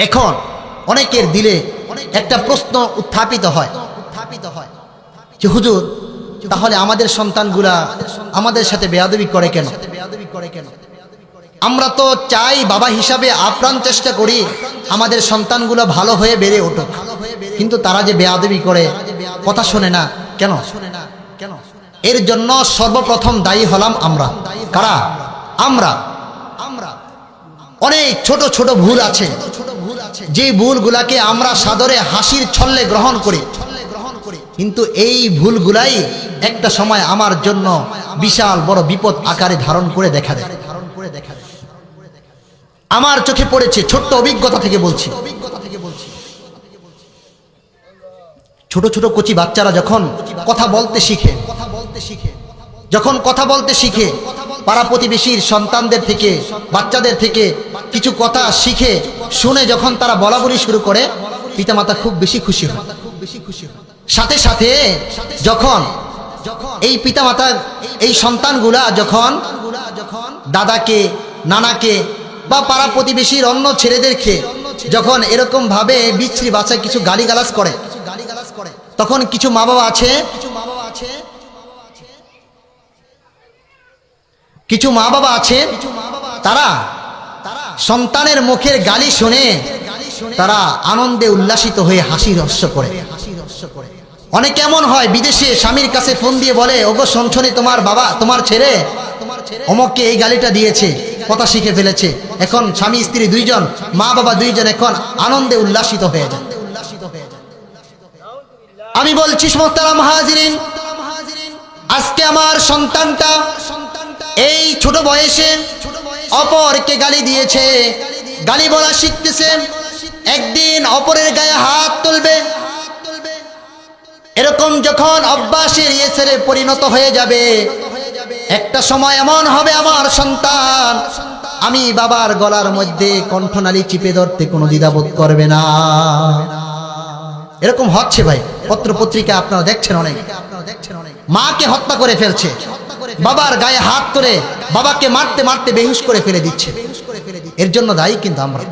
এখন অনেকের দিলে একটা প্রশ্ন উত্থাপিত হয় উত্থাপিত হয় যে, হুজুর, তাহলে আমাদের সন্তানগুলা আমাদের সাথে বেয়াদবি করে কেন? বেয়াদবি করে কেন আমরা তো চাই বাবা হিসাবে আপ্রাণ চেষ্টা করি আমাদের সন্তানগুলো ভালো হয়ে বেড়ে ওঠুক কিন্তু তারা যে বেয়াদবি করে, কথা শোনে না। কেন? শোনে না কেন এর জন্য সর্বপ্রথম দায়ী হলাম আমরা। কারা? আমরা আমরা। অনেক ছোট ছোট ভুল আছে। যে ভুলগুলাকে আমরা সাদরে হাসির ছল্লে গ্রহণ করি। কিন্তু এই ভুলগুলাই একটা সময় আমার জন্য বিশাল বড় বিপদ আকারে ধারণ করে দেখা দেয়। আমার চোখে পড়েছে ছোট্ট অভিজ্ঞতা থেকে বলছি। ছোট ছোট কচি বাচ্চারা যখন কথা বলতে শিখে কথা বলতে শিখে, যখন কথা বলতে শিখে, পাড়া প্রতিবেশীর সন্তানদের থেকে, বাচ্চাদের থেকে কিছু কথা শিখে, শুনে যখন তারা বলা বলি শুরু করে, পিতামাতা খুব বেশি খুশি হয়। সাথে সাথে যখন এই পিতামাতার এই সন্তানগুলা যখন দাদাকে, নানাকে বা পাড়া প্রতিবেশীর অন্য ছেলেদেরকে যখন এরকম ভাবে বিচ্ছিরি বাচ্চায় কিছু গালিগালাজ করে, তখন কিছু মা বাবা আছে? কিছু মা বাবা আছে? তারা সন্তানের মুখের গালি শুনে তারা আনন্দে উল্লাসিত হয়ে হাসি রহস্য করে। অনেক এমন হয়, বিদেশে স্বামীর কাছে ফোন দিয়ে বলে, ওগো সঞ্ছনে তোমার বাবা, তোমার ছেলে অমককে এই গালিটা দিয়েছে, কথা শিখে ফেলেছে। এখন স্বামী, স্ত্রী দুইজন, মা বাবা দুইজন এখন আনন্দে উল্লাসিত হয়ে যায় আমি বলছি আজকে আমার সন্তানটা এই ছোট বয়সে অপরকে গালি দিয়েছে। গালি বলা শিখতেছে। একদিন অপরের গায়ে হাত তুলবে। এরকম যখন অভ্যাসের ইয়েসেরে পরিণত হয়ে যাবে, একটা সময় এমন হবে আমার সন্তান, আমি বাবার গলার মধ্যে কণ্ঠনালী চিপে ধরতে কোনো দ্বিধাবোধ করবে না। এরকম হচ্ছে ভাই পত্র পত্রিকা আপনারা দেখছেন অনেক। মাকে হত্যা করে ফেলছে। বাবার গায়ে হাত ধরে বাবাকে মারতে মারতে বেহুশ করে ফেলে দিচ্ছে। এর জন্য দায়ী কিন্তু আমরা।